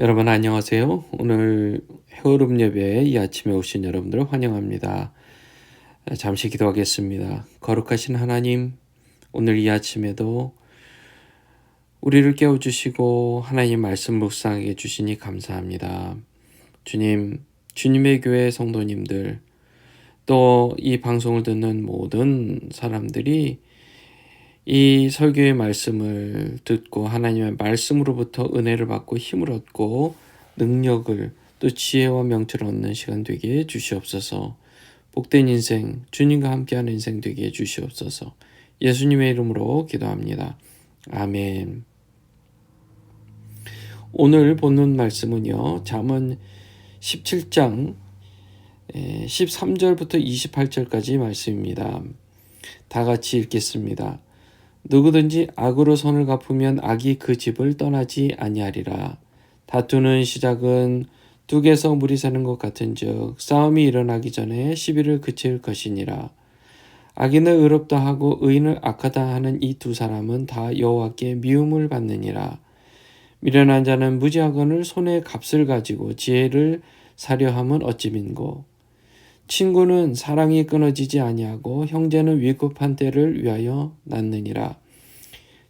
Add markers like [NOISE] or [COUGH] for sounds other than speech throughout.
여러분 안녕하세요. 오늘 헤어름 예배에 이 아침에 오신 여러분들을 환영합니다. 잠시 기도하겠습니다. 거룩하신 하나님, 오늘 이 아침에도 우리를 깨워주시고 하나님 말씀 묵상하게 주시니 감사합니다. 주님, 주님의 교회 성도님들, 또 이 방송을 듣는 모든 사람들이 이 설교의 말씀을 듣고 하나님의 말씀으로부터 은혜를 받고 힘을 얻고 능력을 또 지혜와 명철을 얻는 시간 되게 해 주시옵소서. 복된 인생, 주님과 함께하는 인생 되게 해 주시옵소서. 예수님의 이름으로 기도합니다. 아멘. 오늘 보는 말씀은요. 잠언 17장 13절부터 28절까지 말씀입니다. 다 같이 읽겠습니다. 누구든지 악으로 손을 갚으면 악이 그 집을 떠나지 아니하리라. 다투는 시작은 둑에서 물이 새는 것 같은즉 싸움이 일어나기 전에 시비를 그칠 것이니라. 악인을 의롭다 하고 의인을 악하다 하는 이 두 사람은 다 여호와께 미움을 받느니라. 미련한 자는 무지하건을 손에 값을 가지고 지혜를 사려 함은 어찌 민고. 친구는 사랑이 끊어지지 아니하고 형제는 위급한 때를 위하여 낳느니라.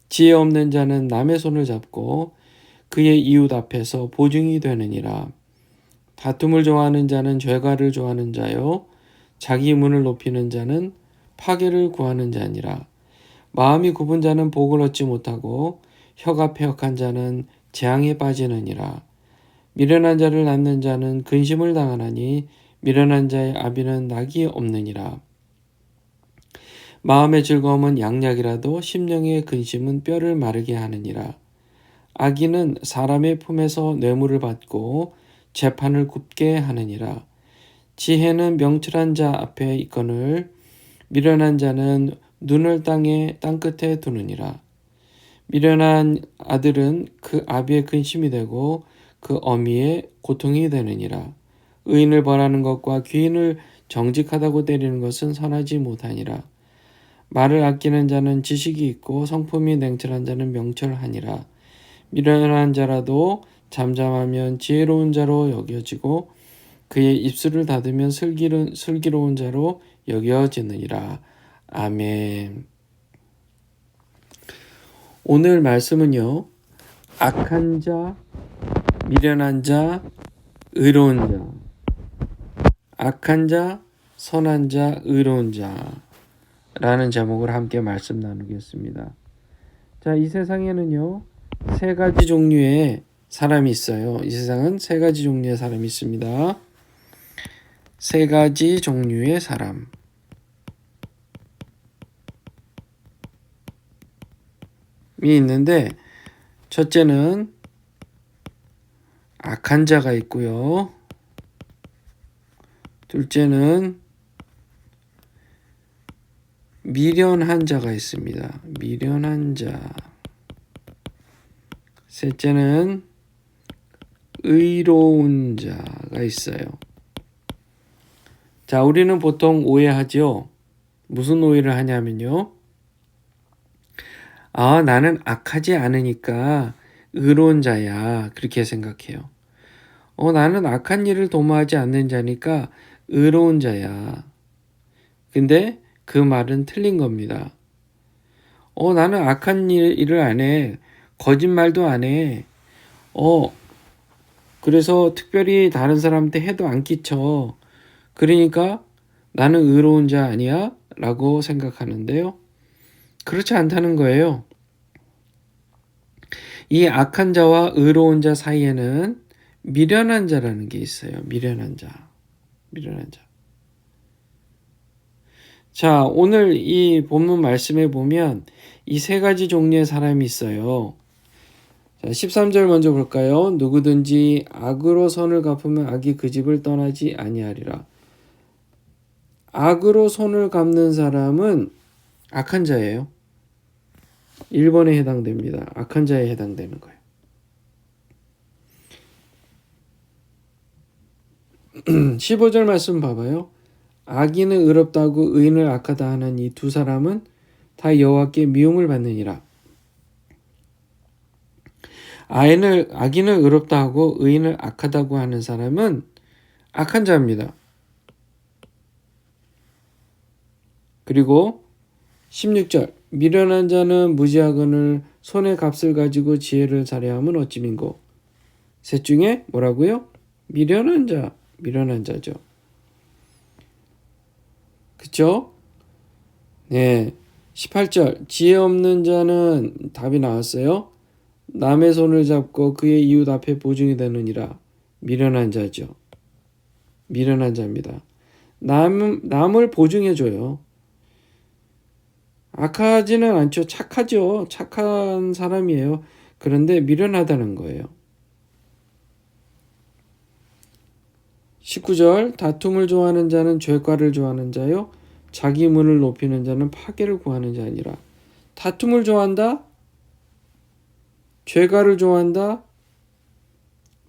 지혜 없는 자는 남의 손을 잡고 그의 이웃 앞에서 보증이 되느니라. 다툼을 좋아하는 자는 죄가를 좋아하는 자요 자기 문을 높이는 자는 파괴를 구하는 자니라. 마음이 굽은 자는 복을 얻지 못하고 혀가 폐역한 자는 재앙에 빠지느니라. 미련한 자를 낳는 자는 근심을 당하나니 미련한 자의 아비는 낙이 없느니라. 마음의 즐거움은 양약이라도 심령의 근심은 뼈를 마르게 하느니라. 악인은 사람의 품에서 뇌물을 받고 재판을 굽게 하느니라. 지혜는 명철한 자 앞에 있거늘 미련한 자는 눈을 땅에 땅끝에 두느니라. 미련한 아들은 그 아비의 근심이 되고 그 어미의 고통이 되느니라. 의인을 벌하는 것과 귀인을 정직하다고 때리는 것은 선하지 못하니라. 말을 아끼는 자는 지식이 있고 성품이 냉철한 자는 명철하니라. 미련한 자라도 잠잠하면 지혜로운 자로 여겨지고 그의 입술을 닫으면 슬기로, 슬기로운 자로 여겨지느니라. 아멘. 오늘 말씀은요. 악한 자, 미련한 자, 의로운 자. 악한 자, 선한 자, 의로운 자라는 제목을 함께 말씀 나누겠습니다. 자, 이 세상에는요. 세 가지 종류의 사람이 있어요. 이 세상은 세 가지 종류의 사람이 있습니다. 세 가지 종류의 사람. 이 있는데 첫째는 악한 자가 있고요. 둘째는 미련한 자가 있습니다. 미련한 자. 셋째는 의로운 자가 있어요. 자, 우리는 보통 오해하죠. 무슨 오해를 하냐면요. 아, 나는 악하지 않으니까 의로운 자야. 그렇게 생각해요. 어, 나는 악한 일을 도모하지 않는 자니까 의로운 자야. 근데 그 말은 틀린 겁니다. 어, 나는 악한 일, 일을 안 해. 거짓말도 안 해. 어, 그래서 특별히 다른 사람한테 해도 안 끼쳐. 그러니까 나는 의로운 자 아니야? 라고 생각하는데요. 그렇지 않다는 거예요. 이 악한 자와 의로운 자 사이에는 미련한 자라는 게 있어요. 미련한 자. 미련한 자. 자, 오늘 이 본문 말씀에 보면 이 세 가지 종류의 사람이 있어요. 자, 13절 먼저 볼까요? 누구든지 악으로 손을 갚으면 악이 그 집을 떠나지 아니하리라. 악으로 손을 갚는 사람은 악한 자예요. 1번에 해당됩니다. 악한 자에 해당되는 거예요. [CLEARS THROAT] 15절 말씀 봐봐요. 악인은 의롭다고 의인을 악하다 하는 이 두 사람은 다 여호와께 미움을 받느니라. 아인을 악인을 의롭다 하고 의인을 악하다고 하는 사람은 악한 자입니다. 그리고 16절 미련한 자는 무지하거늘 손의 값을 가지고 지혜를 살해함은 어찌민고 셋 중에 뭐라고요? 미련한 자, 미련한 자죠. 그쵸? 네. 18절 지혜 없는 자는 답이 나왔어요. 남의 손을 잡고 그의 이웃 앞에 보증이 되느니라. 미련한 자죠. 미련한 자입니다. 남, 남을 보증해줘요. 악하지는 않죠. 착하죠. 착한 사람이에요. 그런데 미련하다는 거예요. 19절 다툼을 좋아하는 자는 죄과를 좋아하는 자요. 자기 문을 높이는 자는 파괴를 구하는 자 아니라 다툼을 좋아한다? 죄가를 좋아한다?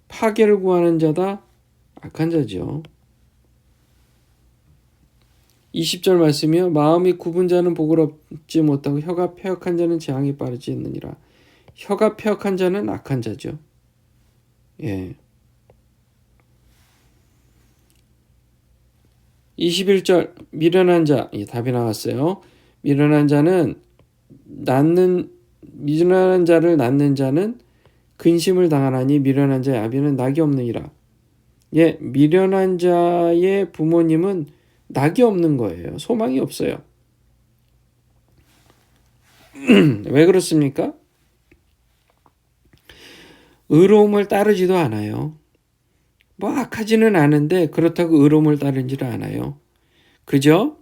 파괴를 구하는 자다? 악한 자죠. 20절 말씀이요. 마음이 굽은 자는 복을 얻지 못하고 혀가 폐역한 자는 재앙이 빠르지 않느니라. 혀가 폐역한 자는 악한 자죠. 예. 21절 미련한 자, 예, 답이 나왔어요. 미련한 자는 낳는 미련한 자를 낳는 자는 근심을 당하나니 미련한 자의 아비는 낙이 없느니라. 예, 미련한 자의 부모님은 낙이 없는 거예요. 소망이 없어요. [CLEARS THROAT] 왜 그렇습니까? 의로움을 따르지도 않아요. 뭐 악하지는 않은데 그렇다고 의로움을 따르지를 않아요. 그저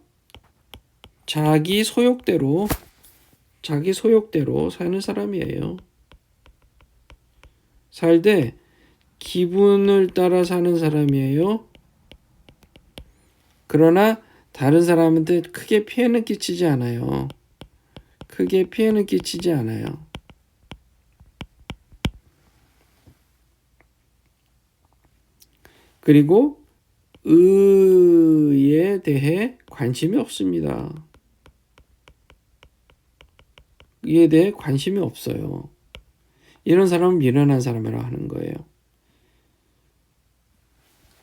자기 소욕대로 자기 소욕대로 사는 사람이에요. 살되 기분을 따라 사는 사람이에요. 그러나 다른 사람한테 크게 피해는 끼치지 않아요. 크게 피해는 끼치지 않아요. 그리고 의에 대해 관심이 없습니다. 이에 대해 관심이 없어요. 이런 사람은 미련한 사람이라고 하는 거예요.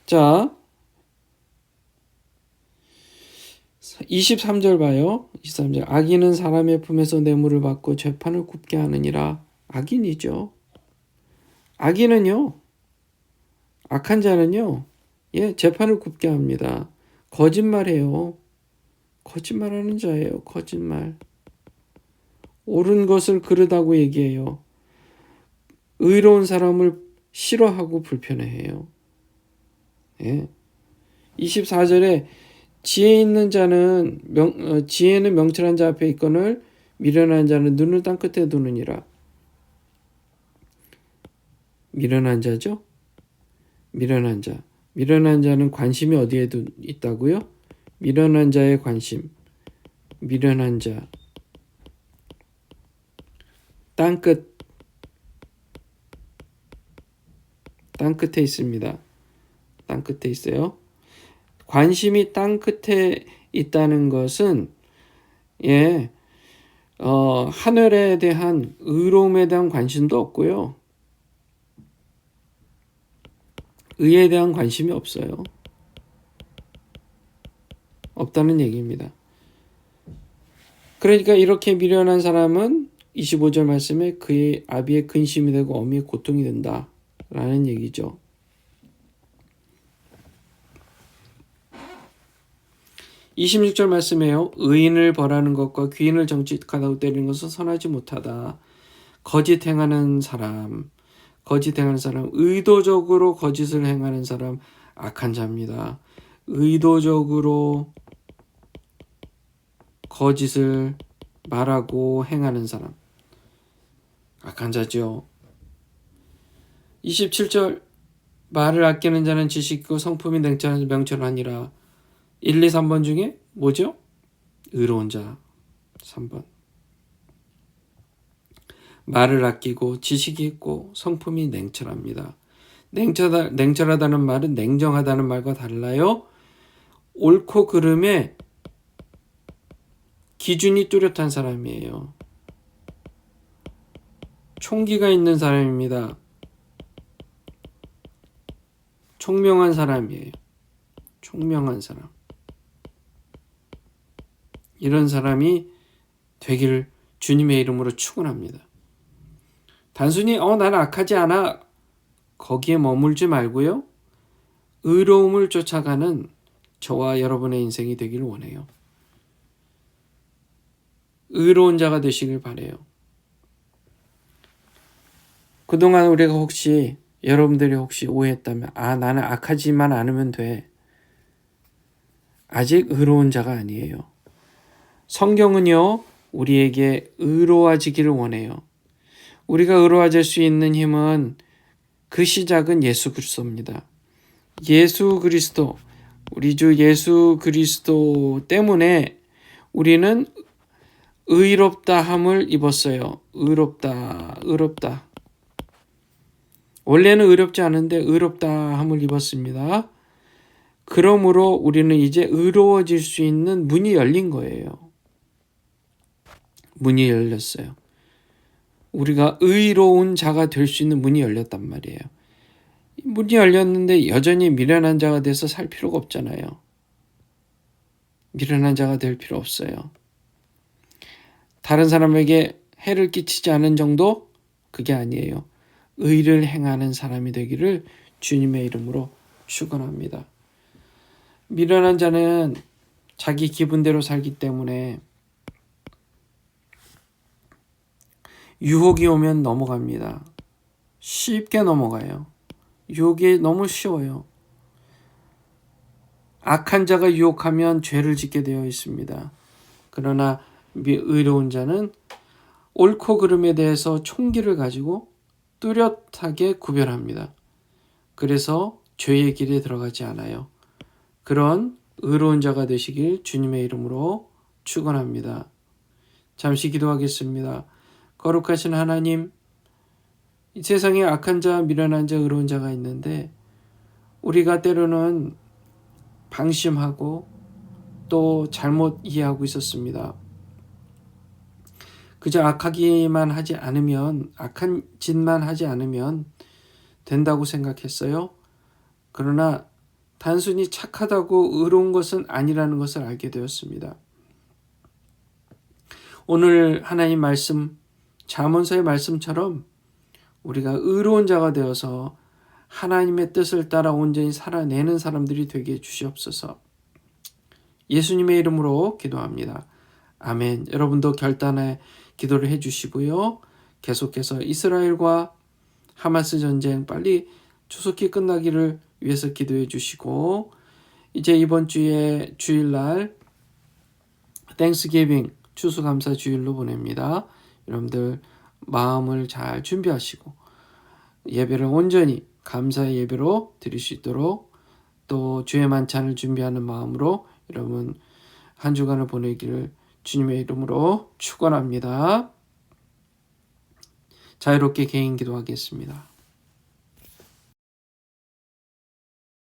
자, 23절 봐요. 23절. 악인은 사람의 품에서 뇌물을 받고 재판을 굽게 하느니라. 악인이죠. 악인은요. 악한 자는요. 예, 재판을 굽게 합니다. 거짓말해요. 거짓말하는 자예요. 거짓말. 옳은 것을 그르다고 얘기해요. 의로운 사람을 싫어하고 불편해해요. 예. 24절에 지혜 있는 자는 명, 어, 지혜는 명철한 자 앞에 있거늘 미련한 자는 눈을 땅 끝에 두느니라. 미련한 자죠? 미련한 자. 미련한 자는 관심이 어디에 있다고요? 미련한 자의 관심. 미련한 자. 땅끝. 땅끝에 있습니다. 땅끝에 있어요. 관심이 땅끝에 있다는 것은 예, 어, 하늘에 대한 의로움에 대한 관심도 없고요. 의에 대한 관심이 없어요. 없다는 얘기입니다. 그러니까 이렇게 미련한 사람은 25절 말씀에 그의 아비의 근심이 되고 어미의 고통이 된다. 라는 얘기죠. 26절 말씀에요. 의인을 벌하는 것과 귀인을 정직하다고 때리는 것은 선하지 못하다. 거짓 행하는 사람, 거짓 행하는 사람, 의도적으로 거짓을 행하는 사람, 악한 자입니다. 의도적으로 거짓을 말하고 행하는 사람, 악한 자죠. 27절 말을 아끼는 자는 지식이고 성품이 냉철한 명철하니라. 1, 2, 3번 중에 뭐죠? 의로운 자 3번. 말을 아끼고 지식이 있고 성품이 냉철합니다. 냉철하, 냉철하다는 말은 냉정하다는 말과 달라요. 옳고 그름에 기준이 뚜렷한 사람이에요. 총기가 있는 사람입니다. 총명한 사람이에요. 총명한 사람. 이런 사람이 되기를 주님의 이름으로 축원합니다. 단순히 어 나는 악하지 않아 거기에 머물지 말고요. 의로움을 쫓아가는 저와 여러분의 인생이 되기를 원해요. 의로운 자가 되시길 바래요. 그동안 우리가 혹시 여러분들이 혹시 오해했다면 아 나는 악하지만 않으면 돼. 아직 의로운 자가 아니에요. 성경은요 우리에게 의로워지기를 원해요. 우리가 의로워질 수 있는 힘은 그 시작은 예수 그리스도입니다. 예수 그리스도 우리 주 예수 그리스도 때문에 우리는 의롭다 함을 입었어요. 의롭다, 의롭다. 원래는 의롭지 않은데 의롭다 함을 입었습니다. 그러므로 우리는 이제 의로워질 수 있는 문이 열린 거예요. 문이 열렸어요. 우리가 의로운 자가 될 수 있는 문이 열렸단 말이에요. 문이 열렸는데 여전히 미련한 자가 돼서 살 필요가 없잖아요. 미련한 자가 될 필요 없어요. 다른 사람에게 해를 끼치지 않은 정도? 그게 아니에요. 의를 행하는 사람이 되기를 주님의 이름으로 축원합니다. 미련한 자는 자기 기분대로 살기 때문에 유혹이 오면 넘어갑니다. 쉽게 넘어가요. 유혹이 너무 쉬워요. 악한 자가 유혹하면 죄를 짓게 되어 있습니다. 그러나 의로운 자는 옳고 그름에 대해서 총기를 가지고 뚜렷하게 구별합니다. 그래서 죄의 길에 들어가지 않아요. 그런 의로운 자가 되시길 주님의 이름으로 축원합니다. 잠시 기도하겠습니다. 거룩하신 하나님, 이 세상에 악한 자, 미련한 자, 의로운 자가 있는데 우리가 때로는 방심하고 또 잘못 이해하고 있었습니다. 그저 악하기만 하지 않으면 악한 짓만 하지 않으면 된다고 생각했어요. 그러나 단순히 착하다고 의로운 것은 아니라는 것을 알게 되었습니다. 오늘 하나님 말씀 잠언서의 말씀처럼 우리가 의로운 자가 되어서 하나님의 뜻을 따라 온전히 살아내는 사람들이 되게 해 주시옵소서. 예수님의 이름으로 기도합니다. 아멘. 여러분도 결단의 기도를 해 주시고요. 계속해서 이스라엘과 하마스 전쟁 빨리 추석기 끝나기를 위해서 기도해 주시고 이제 이번 주에 주일날 땡스기빙 추수감사 주일로 보냅니다. 여러분들 마음을 잘 준비하시고 예배를 온전히 감사의 예배로 드릴 수 있도록 또 주의 만찬을 준비하는 마음으로 여러분 한 주간을 보내기를 주님의 이름으로 축원합니다. 자유롭게 개인 기도하겠습니다.